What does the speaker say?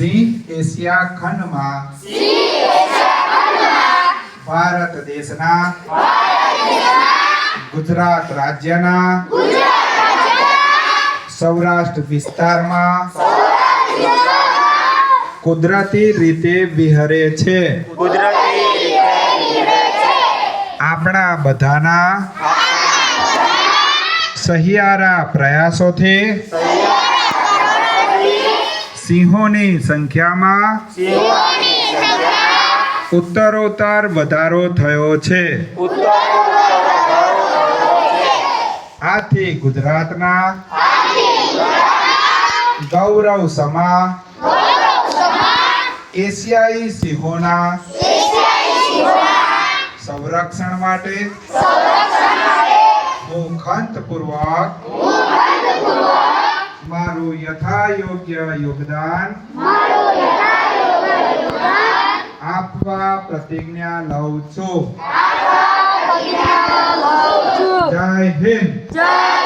સિંહ Asia ખંડમાં. ભારત દેશના. ગુજરાત રાજ્યના. સૌરાષ્ટ્ર વિસ્તારમાં. કુદરતી રીતે વિહરે છે. કુદરતી રીતે આપણા બધાના સહિયારા પ્રયાસોથી સિંહોની સંખ્યામાં ઉત્તરોત્તર વધારો થયો છે. આથી ગુજરાતના ગૌરવ સમા એશિયાઈ સિંહોના સંરક્ષણ માટે હું ખંતપૂર્વક મારું યથાયોગ્ય યોગદાન. આપવા પ્રતિજ્ઞા લઉં છું. જય હિન્દ। જય